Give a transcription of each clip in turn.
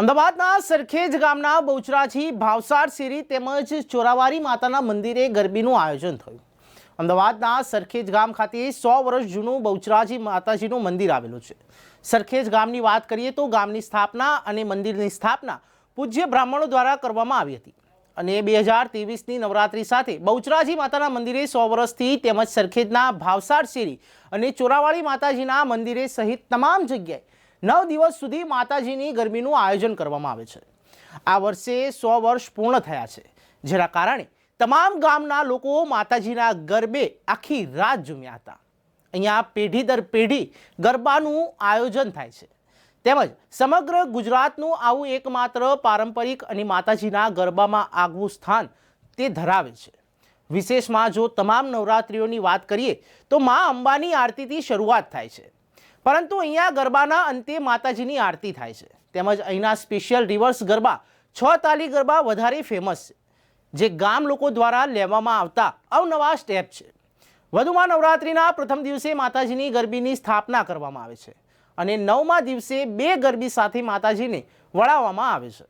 અમદાવાદના સરખેજ ગામના બહુચરાજી ભાવસાર શેરી તેમજ ચોરાવારી માતાના મંદિરે ગરબીનું આયોજન થયું. અમદાવાદના સરખેજ ગામ ખાતે સો વર્ષ જૂનું બહુચરાજી માતાજીનું મંદિર આવેલું છે. સરખેજ ગામની વાત કરીએ તો ગામની સ્થાપના અને મંદિરની સ્થાપના પૂજ્ય બ્રાહ્મણો દ્વારા કરવામાં આવી હતી. અને બે હજાર ત્રેવીસની નવરાત્રી સાથે બહુચરાજી માતાના મંદિરે સો વર્ષથી તેમજ સરખેજના ભાવસાર શેરી અને ચોરાવાળી માતાજીના મંદિરે સહિત તમામ જગ્યાએ નવ દિવસ સુધી માતાજીની ગરબીનું આયોજન કરવામાં આવે છે. આ વર્ષે સો વર્ષ પૂર્ણ થયા છે. જેના કારણે તમામ ગામના લોકો માતાજીના ગરબે આખી રાત ઝૂમ્યા હતા. અહીંયા પેઢી દર પેઢી ગરબાનું આયોજન થાય છે. તેમજ સમગ્ર ગુજરાતનું આવું એકમાત્ર પારંપરિક અને માતાજીના ગરબામાં આગવું સ્થાન તે ધરાવે છે. વિશેષમાં જો તમામ નવરાત્રિઓની વાત કરીએ તો મા અંબાની આરતીથી શરૂઆત થાય છે. પરંતુ અહીંયા ગરબાના અંતે માતાજીની આરતી થાય છે. તેમજ અહીંના સ્પેશિયલ રિવર્સ ગરબા, છ તાલી ગરબા વધારે ફેમસ છે, જે ગામ લોકો દ્વારા લેવામાં આવતા અવનવા સ્ટેપ છે. વધુમાં નવરાત્રિના પ્રથમ દિવસે માતાજીની ગરબીની સ્થાપના કરવામાં આવે છે અને નવમા દિવસે બે ગરબી સાથે માતાજીને વળાવવામાં આવે છે.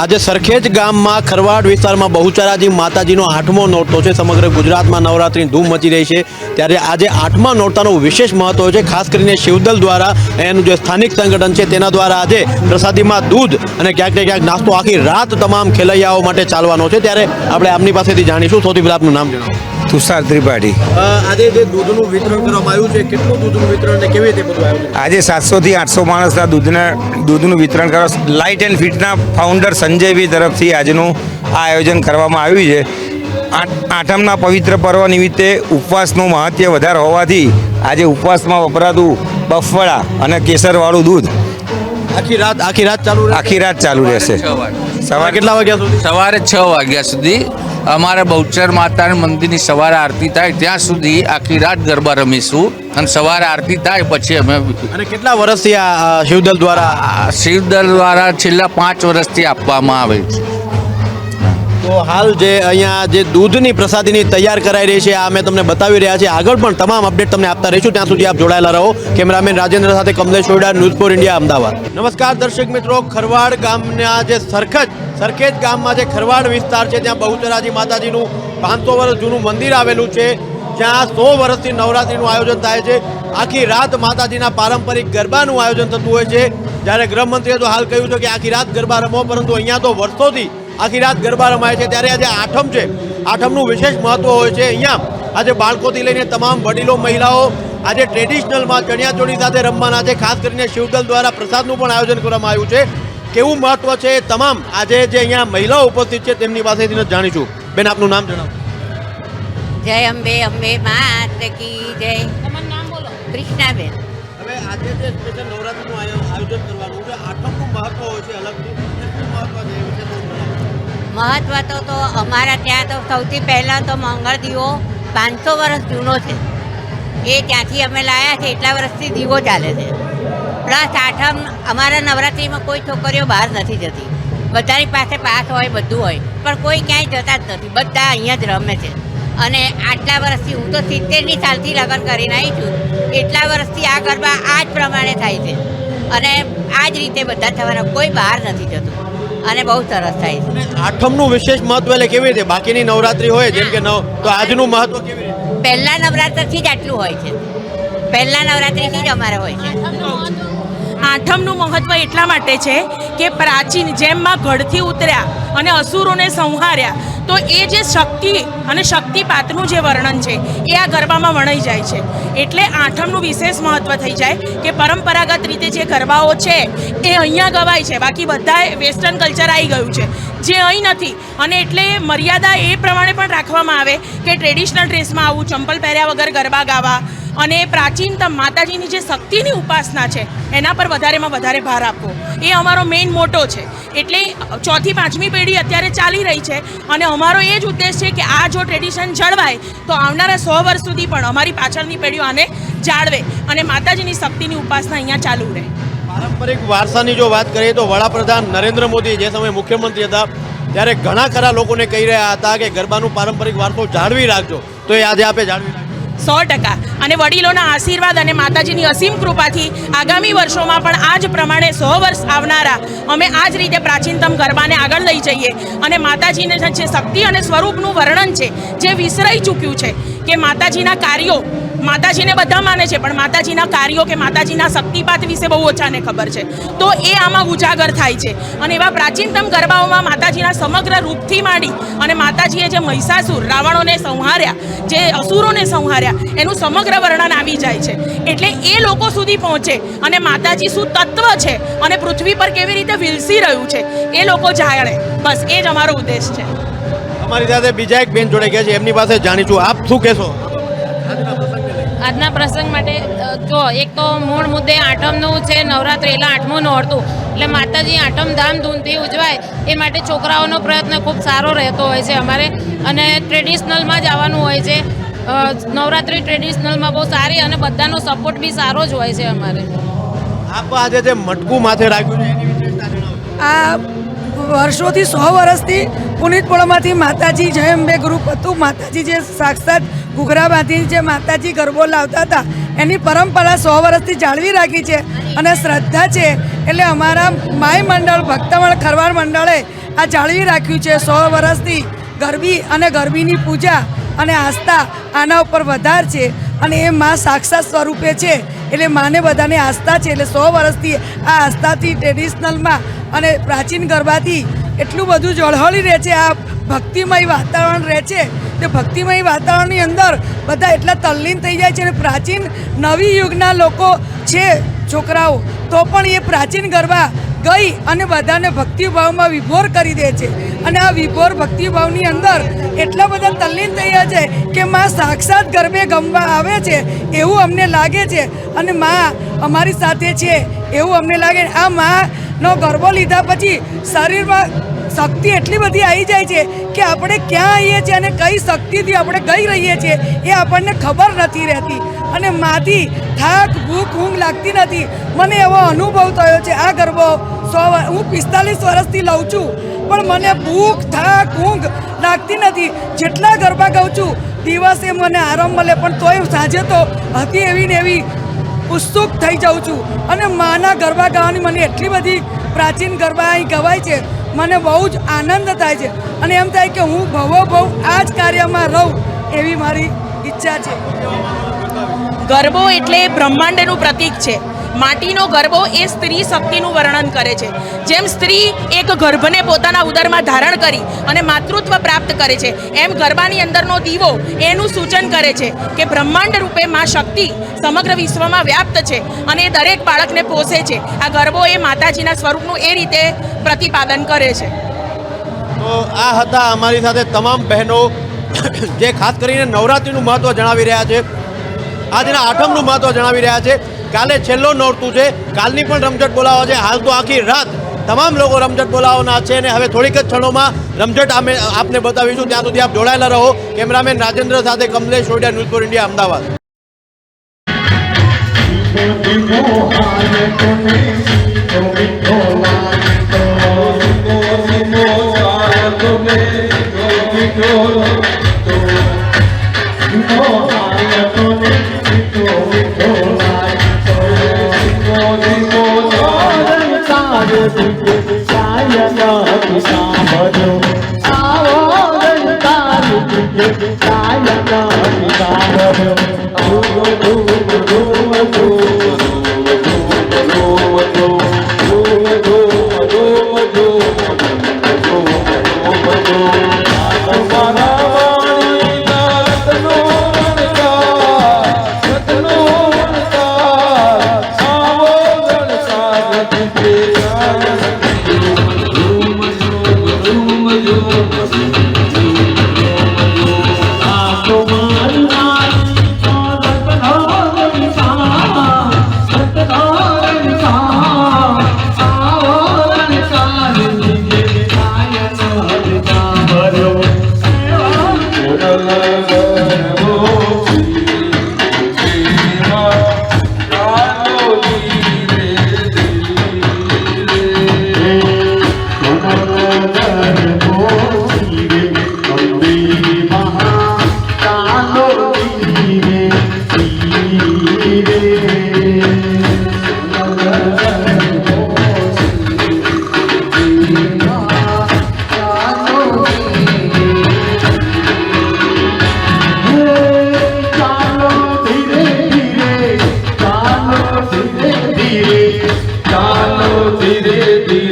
આજે સરખેજ ગામમાં ખરવાડ વિસ્તારમાં બહુચરાજી માતાજીનો આઠમો નોરતો છે. સમગ્ર ગુજરાતમાં નવરાત્રિની ધૂમ મચી રહી છે. ત્યારે આજે આઠમા નોરતાનું વિશેષ મહત્વ છે. ખાસ કરીને શિવદલ દ્વારા એનું જે સ્થાનિક સંગઠન છે તેના દ્વારા આજે પ્રસાદીમાં દૂધ અને ક્યાંક ને ક્યાંક નાસ્તો આખી રાત તમામ ખેલૈયાઓ માટે ચાલવાનો છે. ત્યારે આપણે આપની પાસેથી જાણીશું. સૌથી પહેલાં આપનું નામ જણાવો. તુષાર ત્રિપાઠી. આજે જે દૂધનું વિતરણ કરવામાં આવ્યું છે કેટલું દૂધનું વિતરણ કેવી રીતે બધું આયોજન આજે સાતસો થી આઠસો માણસના દૂધના દૂધનું વિતરણ કરવા લાઇટ એન્ડ ફિટના ફાઉન્ડર સંજયભાઈ તરફથી આજનું આ આયોજન કરવામાં આવ્યું છે. આઠ- આઠમના પવિત્ર પર્વ નિમિત્તે ઉપવાસનું મહત્વ વધારે હોવાથી આજે ઉપવાસમાં વપરાતું બફળા અને કેસરવાળું દૂધ આખી રાત આખી રાત ચાલુ રહેશે? આખી રાત ચાલુ રહેશે. સવારે કેટલા વાગ્યા સુધી? સવારે છ વાગ્યા સુધી અમારે બહુચર માતાના મંદિરની સવારે આરતી થાય ત્યાં સુધી આખી રાત ગરબા રમીશું અને સવારે આરતી થાય પછી અમે અને કેટલા વર્ષથી આ શિવદલ દ્વારા શિવદલ દ્વારા છેલ્લા પાંચ વર્ષથી આપવામાં આવે છે. તો હાલ જે અહીંયા જે દૂધની પ્રસાદીની તૈયાર કરાઈ રહી છે, આ અમે તમને બતાવી રહ્યા છીએ. આગળ પણ તમામ અપડેટ તમને આપતા રહીશું. ત્યાં સુધી આપ જોડાયેલા રહો. કેમેરામેન રાજેન્દ્ર સાથે Kamlesh Oyda news for India, Ahmedabad. નમસ્કાર દર્શક મિત્રો, ખરવાડ ગામના જે સરખજ, સરખેજ ગામમાં જે ખરવાડ વિસ્તાર છે, ત્યાં બહુચરાજી માતાજીનું પાંચસો વર્ષ જૂનું મંદિર આવેલું છે. જ્યાં સો વર્ષથી નવરાત્રિનું આયોજન થાય છે. આખી રાત માતાજીના પારંપરિક ગરબાનું આયોજન થતું હોય છે. જ્યારે ગૃહમંત્રીએ તો હાલ કહ્યું છે કે આખી રાત ગરબા રમો, પરંતુ અહીંયા તો વર્ષોથી આખી રાત ગરબા રમાય છે. ત્યારે આજે આઠમ છે. આઠમનું વિશેષ મહત્વ હોય છે. અહીંયા આજે બાળકોથી લઈને તમામ વડીલો મહિલાઓ આજે ટ્રેડિશનલમાં ચણિયાચોળી સાથે રમવાના છે. ખાસ કરીને શિવદલ દ્વારા પ્રસાદનું પણ આયોજન કરવામાં આવ્યું છે. કેવું મહત્ત્વ છે? તમામ આજે જે અહીંયા મહિલાઓ ઉપસ્થિત છે તેમની પાસેથી જાણીશું. બેન આપનું નામ જણાવો. જય અંબે અંબે માત કી જય. કૃષ્ણાબેન. હવે આજે જે સ્પેશિયલ નવરાત્રીનું આયોજન કરવાનું છે. આઠમનું મહત્વ હોય છે અલગથી. મહત્વ તો તો અમારા ત્યાં તો સૌથી પહેલાં તો મંગળ દીવો પાંચસો વર્ષ જૂનો છે. એ ત્યાંથી અમે લાયા છે, એટલા વર્ષથી દીવો ચાલે છે. પ્લસ આઠમ અમારા નવરાત્રિમાં કોઈ છોકરીઓ બહાર નથી જતી. બધાની પાસે પાસ હોય, બધું હોય, પણ કોઈ ક્યાંય જતા જ નથી. બધા અહીંયા જ રમે છે. અને આટલા વર્ષથી હું તો સિત્તેરની સાલથી લગ્ન કરીને આવી છું. એટલા વર્ષથી આ ગરબા આ જ પ્રમાણે થાય છે. અને આ જ રીતે બધા થવાના, કોઈ બહાર નથી જતું. અને બહુ સરસ થાય છે. આઠમનું વિશેષ મહત્વ એટલે કેવી રીતે? બાકીની નવરાત્રી હોય જેમ કે નવ તો આજનું મહત્વ કેવી રીતે? પહેલા નવરાત્રથી જ આટલું હોય છે. પહેલા નવરાત્રિથી જ અમારે હોય છે. આઠમનું મહત્વ એટલા માટે છે કે પ્રાચીન જેમમાં ગઢથી ઉતર્યા અને અસુરોને સંહાર્યા તો એ જે શક્તિ અને શક્તિપાતનું જે વર્ણન છે, એ આ ગરબામાં વણાઈ જાય છે. એટલે આઠમનું વિશેષ મહત્ત્વ થઈ જાય કે પરંપરાગત રીતે જે ગરબાઓ છે, એ અહીંયા ગવાય છે. બાકી બધા વેસ્ટર્ન કલ્ચર આવી ગયું છે. જે અહીં નથી. અને એટલે મર્યાદા એ પ્રમાણે પણ રાખવામાં આવે કે ટ્રેડિશનલ ડ્રેસમાં આવું ચંપલ પહેર્યા વગર ગરબા ગાવા અને પ્રાચીનતમ માતાજીની જે શક્તિની ઉપાસના છે, એના પર વધારેમાં વધારે ભાર આપવો. એ અમારો મેઇન મોટો છે. એટલે ચોથી, પાંચમી પેઢી અત્યારે ચાલી રહી છે અને અમારો એ જ ઉદ્દેશ છે કે આ જો ટ્રેડિશન જળવાય, તો આવનારા સો વર્ષ સુધી પણ અમારી પાછળની પેઢીઓ આને જાળવે અને માતાજીની શક્તિની ઉપાસના અહીંયા ચાલુ રહે. પારંપરિક વારસાની જો વાત કરીએ તો વડાપ્રધાન નરેન્દ્ર મોદી જે સમયે મુખ્યમંત્રી હતા, ત્યારે ઘણા ખરા લોકોને કહી રહ્યા હતા કે ગરબાનું પારંપરિક વારસો જાળવી રાખજો. તો એ આજે આપે જાળવી રાખજો. સો ટકા. અને વડીલોના આશીર્વાદ અને માતાજીની અસીમ કૃપાથી આગામી વર્ષોમાં પણ આ જ પ્રમાણે સો વર્ષ આવનારા અમે આ જ રીતે પ્રાચીનતમ ગરબાને આગળ લઈ જઈએ. અને માતાજીને જે શક્તિ અને સ્વરૂપનું વર્ણન છે, જે વિસરાઈ ચૂક્યું છે, કે માતાજીના કાર્યો માતાજીને બધા માને છે, પણ માતાજીના કાર્યો કે માતાજીના શક્તિપાત વિશે બહુ ઓછાને ખબર છે. તો એ આમાં ઉજાગર થાય છે. અને એવા પ્રાચીનતમ ગરબાઓમાં માતાજીના સમગ્ર રૂપથી માંડી અને માતાજીએ જે મહિષાસુર, રાવણોને સંહાર્યા, જે અસુરોને સંહાર્યા, એનું સમગ્ર વર્ણન આવી જાય છે. એટલે એ લોકો સુધી પહોંચે અને માતાજી શું તત્વ છે અને પૃથ્વી પર કેવી રીતે વિલસી રહ્યું છે, એ લોકો જાણે. બસ, એ જ અમારો ઉદ્દેશ છે. અમારી સાથે બીજા એક બેન જોડે ગયા છે. એમની પાસે જાણીશું. આપ શું કહેશો? આજના પ્રસંગ માટે જો એક તો મૂળ મુદ્દે આઠમનું છે નવરાત્રિ એટલે આઠમું નોરતું. એટલે માતાજી આઠમ ધામધૂમથી ઉજવાય એ માટે છોકરાઓનો પ્રયત્ન ખૂબ સારો રહેતો હોય છે અમારે. અને ટ્રેડિશનલમાં જ આવવાનું હોય છે. નવરાત્રિ ટ્રેડિશનલમાં બહુ સારી અને બધાનો સપોર્ટ બી સારો જ હોય છે અમારે. આપ આજે જે મટકું માથે રાખ્યું છે એની વિશેષતા આ વર્ષોથી સો વર્ષથી પુનિતપુરમાંથી માતાજી જય અંબે ગ્રુપ હતું માતાજી જે સાક્ષાત ઘૂઘરા બાંધી જે માતાજી ગરબો લાવતા હતા, એની પરંપરા સો વર્ષથી જાળવી રાખી છે અને શ્રદ્ધા છે. એટલે અમારા માય મંડળ ભક્તમણ ખરવાડ મંડળે આ જાળવી રાખ્યું છે સો વર્ષથી. ગરબી અને ગરબીની પૂજા અને આસ્થા આના ઉપર વધાર છે અને એ માં સાક્ષાત સ્વરૂપે છે. એટલે માને બધાને આસ્થા છે. એટલે સો વર્ષથી આ આસ્થાથી ટ્રેડિશનલમાં અને પ્રાચીન ગરબાથી એટલું બધું ઝળહળી રહે છે. આ ભક્તિમય વાતાવરણ રહે છે. તે ભક્તિમય વાતાવરણની અંદર બધા એટલા તલ્લીન થઈ જાય છે અને પ્રાચીન નવી યુગના લોકો છે છોકરાઓ, તો પણ એ પ્રાચીન ગરબા ગઈ અને બધાને ભક્તિભાવમાં વિભોર કરી દે છે. અને આ વિભોર ભક્તિભાવની અંદર એટલા બધા તલ્લીન થઈ ગયા છે કે માં સાક્ષાત ગરબે ગમવા આવે છે એવું અમને લાગે છે. અને માં અમારી સાથે છે એવું અમને લાગે. આ માનો ગરબો લીધા પછી શરીરમાં શક્તિ એટલી બધી આવી જાય છે કે આપણે ક્યાં આવીએ છીએ અને કઈ શક્તિથી આપણે ગઈ રહીએ છીએ એ આપણને ખબર નથી રહેતી. અને માથી થાક, ભૂખ, ઊંઘ લાગતી નથી. મને એવો અનુભવ થયો છે, આ ગરબો સો હું પિસ્તાલીસ વર્ષથી લઉં છું, પણ મને ભૂખ, થાક, ઊંઘ લાગતી નથી. જેટલા ગરબા ગાઉં છું, દિવસે મને આરામ મળે, પણ તોય સાંજે તો હતી એવી ને એવી ઉત્સુક થઈ જાઉં છું. અને માના ગરબા ગાવાની મને એટલી બધી પ્રાચીન ગરબા અહીં ગવાય છે. મને બહુ જ આનંદ થાય છે. અને એમ થાય કે હું ભવો ભવ આ જ કાર્યમાં રહું એવી મારી ઈચ્છા છે. ગરબો એટલે બ્રહ્માંડનું પ્રતીક છે. માટીનો ગરબો એ સ્ત્રી શક્તિનું વર્ણન કરે છે. જેમ સ્ત્રી એક ગર્ભને પોતાના ઉદરમાં ધારણ કરી અને માતૃત્વ પ્રાપ્ત કરે છે, એમ ગરબાની અંદરનો દીવો એનું સૂચન કરે છે કે બ્રહ્માંડ રૂપે મા શક્તિ સમગ્ર વિશ્વમાં વ્યાપ્ત છે અને એ દરેક બાળકને પોષે છે. આ ગરબો એ માતાજીના સ્વરૂપનું એ રીતે પ્રતિપાદન કરે છે. તો આ હતા અમારી સાથે તમામ બહેનો, જે ખાસ કરીને નવરાત્રિનું મહત્ત્વ જણાવી રહ્યા છે, આજના આઠમનું મહત્ત્વ જણાવી રહ્યા છે. કાલે છેલ્લો નોરતું છે. કાલની પણ રમઝટ બોલાવો છે. હાલ તો આખી રાત તમામ લોકો રમઝટ બોલાવવાના છે અને હવે થોડીક જ ક્ષણોમાં રમઝટ અમે આપને બતાવીશું. ત્યાં સુધી આપ જોડાયેલા રહો. કેમેરામેન રાજેન્દ્ર સાથે Kamlesh Odiya news for India Ahmedabad. આવો Thank you. ধীরে ধীরে চালো ধীরে ধীরে